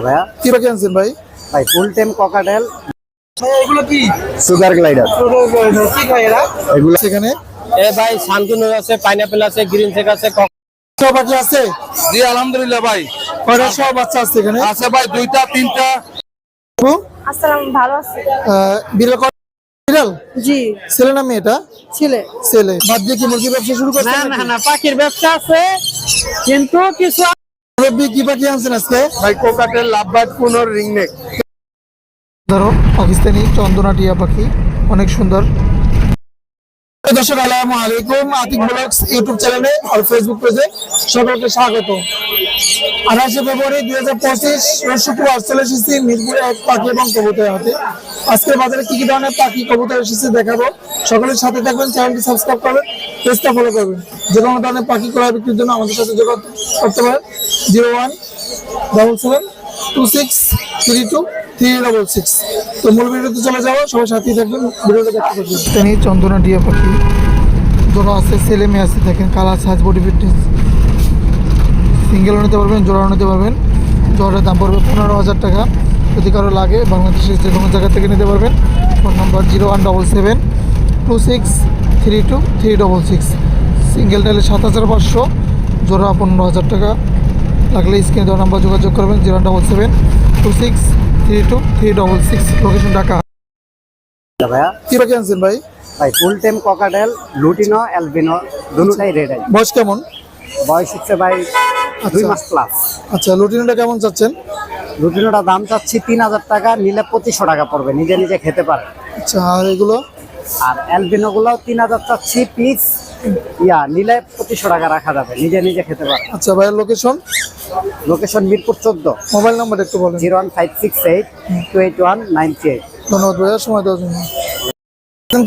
ভাইয়া। কি পাখি আনছেন ভাই? ভাই ফুল টাইম ককাটেল। এগুলো কি? Sugar glider. কি এরা? এগুলো সেখানে এ ভাই শান্তিনুর আছে পাইনাপেল আছে গ্রিন চেক আছে সব আছে? জি আলহামদুলিল্লাহ ভাই। কয়টা সব বাচ্চা আছে এখানে? আছে ভাই দুইটা তিনটা। আসসালাম ভালো আছি। আহ, বিড়াল কয়- বিড়াল? জি। ছেলে না মেয়েটা ছেলে। ছেলে। বাদ দিয়ে কি মুরগি ব্যবসা শুরু করছেন না না না পাখির ব্যবসা আছে কিন্তু কিছু কি পাখি আনছেন আজকে? ভাই কোকাটেল লাভবার্ড পুনর রিংনেক ধরো পাকিস্তানি চন্দনা টিয়া পাখি অনেক সুন্দর। দর্শক আসসালামু আলাইকুম। আতিক ব্লগস ইউটিউব চ্যানেলে আর ফেসবুক পেজে সকলকে স্বাগত আঠাশে ফেব্রুয়ারি দুই হাজার পঁচিশ রোজ শুক্রবার চলে এসেছি মিরপুর এক পাখি এবং কবুতর হাতে। আজকের বাজারে কি কি ধরনের পাখি কবুতর এসেছে দেখাবো। সকলের সাথে থাকবেন চ্যানেলটি সাবস্ক্রাইব করবেন পেজটা ফলো করবেন। যে কোনো ধরনের পাখি ক্রয় বিক্রির জন্য আমাদের সাথে যোগাযোগ করতে পারেন। Zero one double seven two six three two three double six তো মূল ভিডিওতে চলে যাব, সবাই সাথেই থাকবেন, ভিডিওটা দেখতে পাচ্ছেন তিনি চন্দনা টিয়া পাখি। জোড়া আছে, ছেলে মেয়ে আছে, দেখেন কালার সাইজ বডি ফিটনেস সিঙ্গেলও নিতে পারবেন, জোড়াও নিতে পারবেন। জোড়ার দাম পড়বে পনেরো হাজার টাকা। যদি কারও লাগে, বাংলাদেশের যে কোনো জায়গা থেকে নিতে পারবেন। Phone number zero one double seven two six three two three double six single টাইলে সাত হাজার পাঁচশো, জোড়া পনেরো হাজার টাকা। লাগলে স্ক্রিনে দেওয়া নাম্বার যোগাযোগ করবেন zero double seven two six three two three double six location Dhaka. ভাইয়া। কী পাখি আনছেন ভাই? ভাই full time cockatiel lutino albino দুটাই রেড। আই বয়স কেমন? বয়স হচ্ছে ভাই দুই মাস প্লাস আচ্ছা লুটিনোটা কেমন চাচ্ছেন? লুটিনোটা দাম চাচ্ছি তিন হাজার টাকা নিলে পঁচিশশো টাকা পড়বে নিজে নিজে খেতে পারে। আচ্ছা আর এগুলো? আর অ্যালবিনো গুলাও তিন হাজার চাচ্ছি পিস ইয়া নিলে পঁচিশশো টাকা রাখা যাবে নিজে নিজে খেতে পারে। আচ্ছা ভাইয়ের লোকেশন লোকেশন মিরপুর চোদ্দ। মোবাইল নাম্বার একটু বলেন। Zero one five six eight two eight one nine three eight ধন্যবাদ ভাইয়া সময় দেওয়ার জন্য।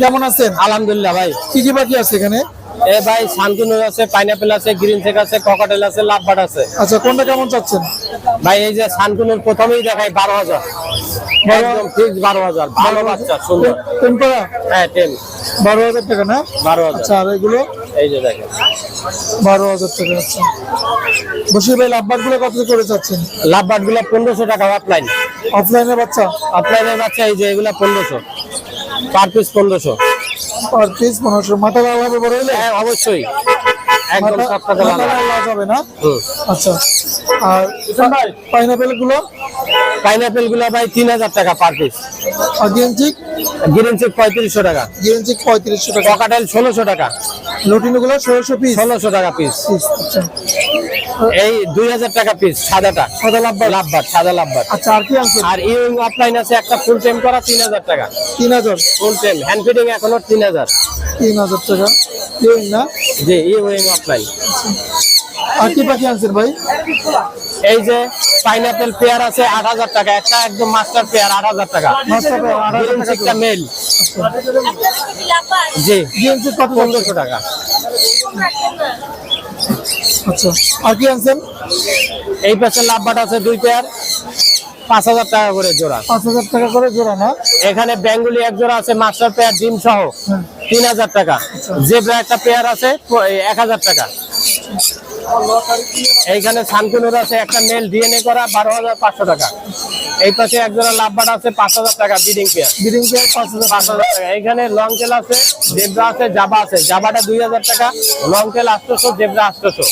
কেমন আছেন? আলহামদুলিল্লাহ ভাই। কি কি বাকি আছে এখানে? এ ভাই শান্তিনুর আছে পাইনাপেল আছে গ্রিন চেক আছে ককাটেল আছে লাভবার্ড আছে। আচ্ছা কোনটা কেমন চাচ্ছেন? ভাই এই যে শান্তিনুর প্রথমেই দেখাই বারো হাজার। একদম ফিক্স বারো হাজার। ভালো বাচ্চা সুন্দর। টেম্পারা হ্যাঁ টেন। বারো হাজার টাকা না? বারো হাজার। আচ্ছা আর এগুলো? এই যে দেখেন। বারো হাজার টাকা আচ্ছা। বসির ভাই কত করে চাচ্ছেন? লাভবার্ডগুলা পনেরোশো টাকা অফলাইন অফলাইনে বাচ্চা? অফলাইনের বাচ্চা এই যে এগুলা পনেরোশো। পার পিস পনেরোশো। পার পিস পনেরোশো। মাথা লাগাবে বড় হলে? হ্যাঁ অবশ্যই। একদম না? আচ্ছা। আর পাইনাপেলগুলো পাইনাপেলগুলা ভাই তিন হাজার টাকা পার পিস আর গ্রিন চেক পঁয়ত্রিশশো টাকা। পঁয়ত্রিশশো টাকা। ষোলোশো টাকা। ষোলোশো পিস ষোলোশো টাকা পিস আচ্ছা। এই দুই হাজার টাকা পিস সাদাটা। সাদা লাভবার লাভবার সাদা লাভবার আচ্ছা আর কি আছে? আর ইউইং অফলাইন আছে একটা ফুল টাইম করা তিন হাজার টাকা। তিন হাজার? ফুল টাইম হ্যান্ড ফিডিং এখনও তিন হাজার। তিন হাজার টাকা। এই না? জি ইউইং অফলাইন আর কি পাখি আনছেন ভাই? এই যে পাইনাপেল পেয়ার আছে আট হাজার টাকা। একটা একদম মাস্টার পেয়ার আট হাজার টাকা। মাস্টার পেয়ার আট একটা মেল জি। কত পনেরোশো টাকা। আচ্ছা। আর কি আনছেন? এই পাশে লাভবাট আছে দুই পেয়ার পাঁচ হাজার টাকা করে জোড়া। পাঁচ হাজার টাকা করে জোড়া না? এখানে বেঙ্গুলি এক জোড়া আছে মাস্টার পেয়ার ডিম সহ হ্যাঁ। তিন হাজার টাকা। জেব্রা একটা পেয়ার আছে এক হাজার টাকা। এইখানে শান্তিনুর আছে একটা মেল ডিএনএ করা বারো হাজার পাঁচশো টাকা। এই পাশে এক জোড়া লাভবাট আছে পাঁচ হাজার টাকা বিডিং পেয়ার বিডিং পেয়ার পাঁচ হাজার পাঁচ হাজার টাকা। এইখানে লং টেল আছে জেব্রা আছে জাবা আছে। জাবাটা দুই হাজার টাকা লং টেল আটশোশো জেব্রা আটশোশো।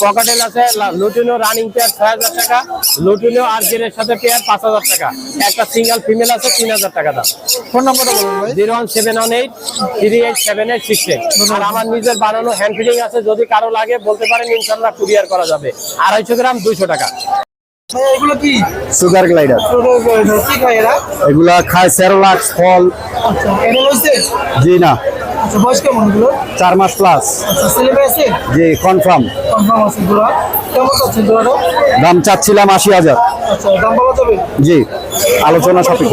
পকাটেল আছে লুটিনো রানিং পেয়ার ছয় হাজার টাকা লুটিনো আর গেরের সাথে পেয়ার পাঁচ হাজার টাকা। একটা সিঙ্গেল ফিমেল আছে তিন হাজার টাকা দাম। ফোন নাম্বারটা বলুন ভাই। Zero one seven one eight three eight seven eight six eight. আর আমার নিজের বানানো হ্যান্ড ফিডিং আছে যদি কারও লাগে বলতে পারেন ইনশাল্লাহ। কুরিয়ার করা যাবে। আড়াইশো গ্রাম দুইশো টাকা। এগুলো কি? Sugar glider. খায় এরা? এগুলা খায় সেরোলাক্স ফল। আচ্ছা জি না। আচ্ছা চার মাস প্লাস আচ্ছা জি কনফার্ম দাম চাচ্ছিলাম আশি হাজার। আচ্ছা দাম বলা যাবে? জি আলোচনা সঠিক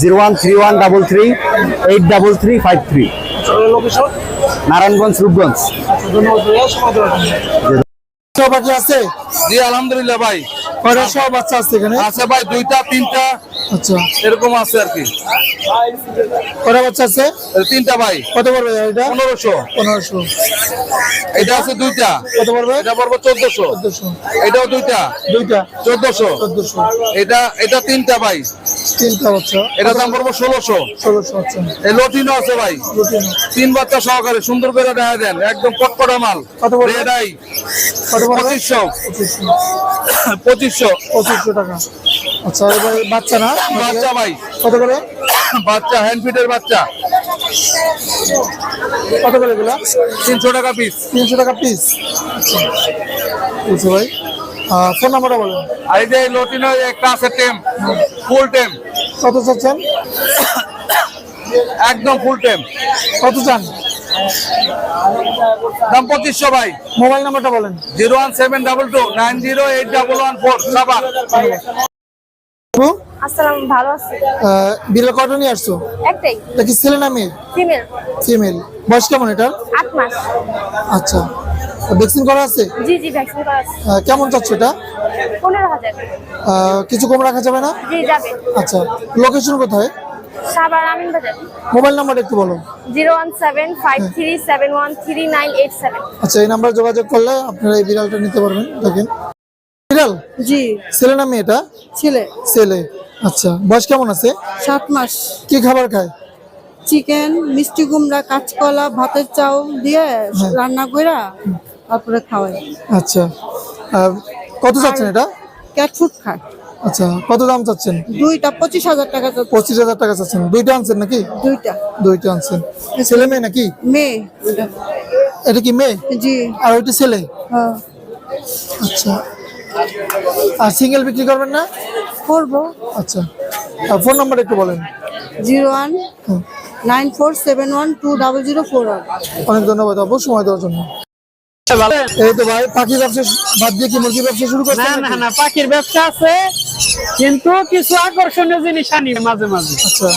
zero one three one double three eight double three five three Narayanganj Rupganj. কেউ বাকি আছে? জি আলহামদুলিল্লাহ ভাই। কয়টা সব বাচ্চা আছে এখানে? আছে ভাই দুইটা তিনটা। আচ্ছা। এরকম আছে আর কি। কয়টা বাচ্চা আছে? তিনটা ভাই। কত পড়বে এটা? পনেরোশো। পনেরোশো। এটা আছে দুইটা। কত পড়বে? এটা পড়ব চোদ্দশো। চোদ্দশো। এটাও দুইটা। দুইটা? চোদ্দশো। চোদ্দশো। এটা এটা তিনটা ভাই। তিনটা বাচ্চা। এটা দাম পড়ব ষোলোশো। ষোলোশো আচ্ছা। এই লটিনও আছে ভাই। রুটিন তিন বাচ্চা সহকারে সুন্দর করে দেখা দেন। একদম কটকটা মাল? Red eye. পঁচিশশো। পঁচিশশো। পঁচিশশো। পঁচিশশো টাকা। আচ্ছা এবার বাচ্চা না? বাচ্চা ভাই। কত করে? বাচ্চা হ্যান্ড ফিটের বাচ্চা। কত করে এগুলা? তিনশো টাকা পিস তিনশো টাকা পিস বুঝছ ভাই ফোন নাম্বারটা বলেন আর এই যে লটিনো একটা আছে টেম। ফুল টেম। কত চাচ্ছেন? একদম ফুল টেম। কত চান? দাম পঁচিশশো ভাই। মোবাইল নাম্বারটা বলেন। Zero one seven double two nine zero eight double one four সাবান। বিড়াল কটা নিয়ে আসছো? একটাই। কি ছেলে না মেয়ে? ফিমেল। ফিমেল। বয়স কেমন এটার? আট মাস। আচ্ছা। ভ্যাকসিন করা আছে? জি জি ভ্যাকসিন করা আছে। কেমন চাচ্ছ এটা? কিছু কম রাখা যাবে না? জি যাবে। আচ্ছা। লোকেশন কোথায়? সাবার আমিন বাজার মোবাইল নাম্বারটা একটু বলো zero one seven five three seven one three nine eight seven. আচ্ছা এই নাম্বার যোগাযোগ করলে আপনারা এই বিড়ালটা নিতে পারবেন। দেখেন। বিড়াল? জি। ছেলে না মেয়েটা ছেলে। ছেলে। আচ্ছা বয়স কেমন আছে? সাত মাস। কি খাবার খায়? চিকেন মিষ্টি কুমড়া কাঁচকলা ভাতের চাউল দিয়ে রান্না কইরা তারপরে খাওয়াই আচ্ছা। কত চাচ্ছেন এটা? ক্যাট ফুড খায়। আচ্ছা কত দাম চাচ্ছেন? দুইটা পঁচিশ হাজার টাকা পঁচিশ হাজার টাকা চাচ্ছেন। দুইটা আনছেন নাকি? দুইটা। দুইটা আনছেন। ছেলে মেয়ে নাকি? মেয়ে এটা কি মেয়ে? জি। আর ওইটা ছেলে? হ্যাঁ। আচ্ছা। আর সিঙ্গেল বিক্রি করবেন না? করব। আচ্ছা। আর ফোন নাম্বার একটু বলেন। Zero one nine four seven one two double zero four one. অনেক ধন্যবাদ আপু সময় দেওয়ার জন্য। এই তো ভাই পাখির ব্যবসা বাদ দিয়ে কি মুরগি ব্যবসা শুরু না করছেন না না পাখির ব্যবসা আছে। কিন্তু কিছু আকর্ষণীয় জিনিস আনি মাঝে মাঝে। আচ্ছা।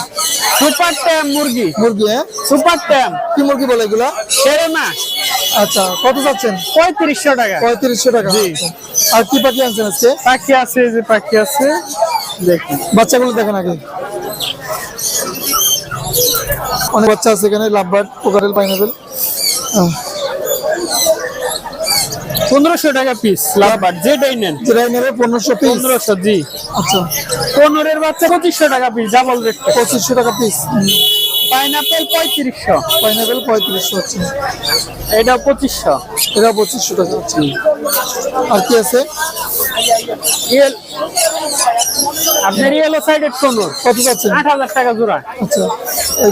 সুপার ট্যাম মুরগি। মুরগি হ্যাঁ? Super tame. কি মুরগি বলে এগুলা? সেরে না আচ্ছা কত চাচ্ছেন? পঁয়ত্রিশশো টাকা। পঁয়ত্রিশশো টাকা। আচ্ছা। আর কি পাখি আনছেন আজকে? পাখি আছে যে পাখি আছে। দেখি বাচ্চাগুলো দেখেন আগে। অনেক বাচ্চা আছে এখানে লাভবার্ড কোকারেল পাইনাপেল। পনেরোশো টাকা পিস লাভার যেটাই নেন। যেটাই নেবে পনেরোশো পিস পনেরোশো জি। আচ্ছা। পনেরোর বাচ্চা পঁচিশশো টাকা পিস ডাবল রেট পঁচিশশো টাকা পিস পাইনাপেল পঁয়ত্রিশশো। পাইনাপেল পঁয়ত্রিশশো আচ্ছা এটা পঁচিশশো। এটা পঁচিশশো টাকা আচ্ছা আর কি আছে? আপনার ইয়েলো সাইডেড কোনোর কত যাচ্ছে? আট হাজার টাকা জোড়া। আচ্ছা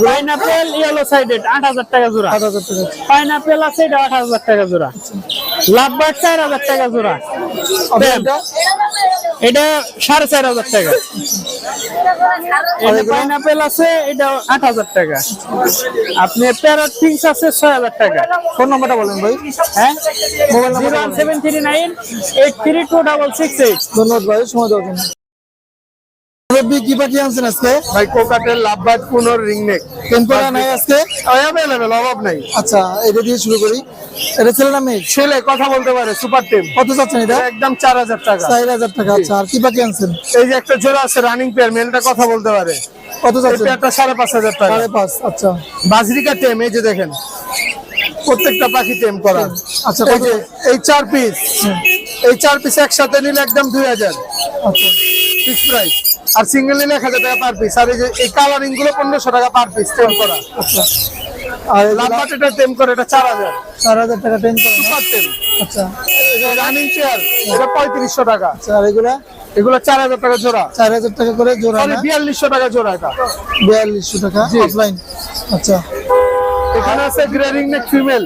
পাইনাপেল ইয়েলো সাইডেড আট হাজার টাকা জোড়া। আট হাজার টাকা। পাইনাপেল আছে এটা আট হাজার টাকা জোড়া। লাভবার্ড চার হাজার টাকা জোড়া। এটা? সাড়ে চার হাজার টাকা। এগুলো? পাইনাপেল আছে এটা আট হাজার টাকা। আপনি প্যারট ফিক্স আছে ছয় হাজার টাকা। ফোন নাম্বারটা বলেন ভাই। হ্যাঁ? Mobile number seven three nine eight three two double six eight ধন্যবাদ ভাই সময় দেওয়ার জন্য। রব্বি কি পাখি আনছেন আজকে? ভাই কোকাটেল লাভবার্ড পুনর রিংনেক। টেম্পোরা নাই আজকে? অ্যাভেলেবেল অভাব নাই। আচ্ছা এটা দিয়ে শুরু করি। এটা ছেলে না মেয়ে? ছেলে কথা বলতে পারে সুপার টেম কত চাচ্ছেন এটা? একদম চার হাজার টাকা। চার হাজার টাকা আচ্ছা আর কি পাখি আনছেন? এই যে একটা জোড়া আছে রানিং পেয়ার মেলটা কথা বলতে পারে। কত চাচ্ছেন? পেয়ারটা সাড়ে পাঁচ হাজার টাকা। সাড়ে পাঁচ আচ্ছা। বাজরিকা টেম এই যে দেখেন প্রত্যেকটা পাখি টেম করা। আচ্ছা, এই যে এই চার পিস এই চার পিস একসাথে নিলে একদম দুই হাজার। আচ্ছা। ফিক্স প্রাইস আর সিঙ্গেল নিলে এক হাজার টাকা পার পিস আর এই যে এই কালারিংগুলো পনেরোশো টাকা পার পিস টেম করা। আচ্ছা। আর লাভবাট এটা টেম করে এটা চার হাজার। চার হাজার টাকা টেন করা? সুপার টেম আচ্ছা। রানিং চেয়ার এটা পঁয়ত্রিশশো টাকা। আচ্ছা আর এগুলা? এগুলো চার হাজার টাকা জোড়া। চার হাজার টাকা করে জোড়া বিয়াল্লিশশো টাকা জোড়া এটা। বিয়াল্লিশশো টাকা অফলাইন আচ্ছা। এখানে আছে গ্রেডিং নেক ফিমেল।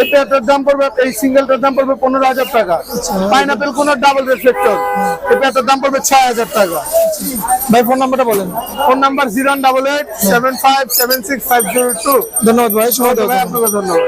এই পেয়ারটার দাম পড়বে এই সিঙ্গেলটার দাম পড়বে পনেরো হাজার টাকা। পাইনাপেল কোন ডাবল রিফ্লেক্টর এই পেয়ারটার দাম পড়বে ছয় হাজার টাকা। ভাই ফোন নাম্বারটা বলেন। Phone number zero double eight seven five seven six five zero two ধন্যবাদ ভাই আপনাকে ধন্যবাদ।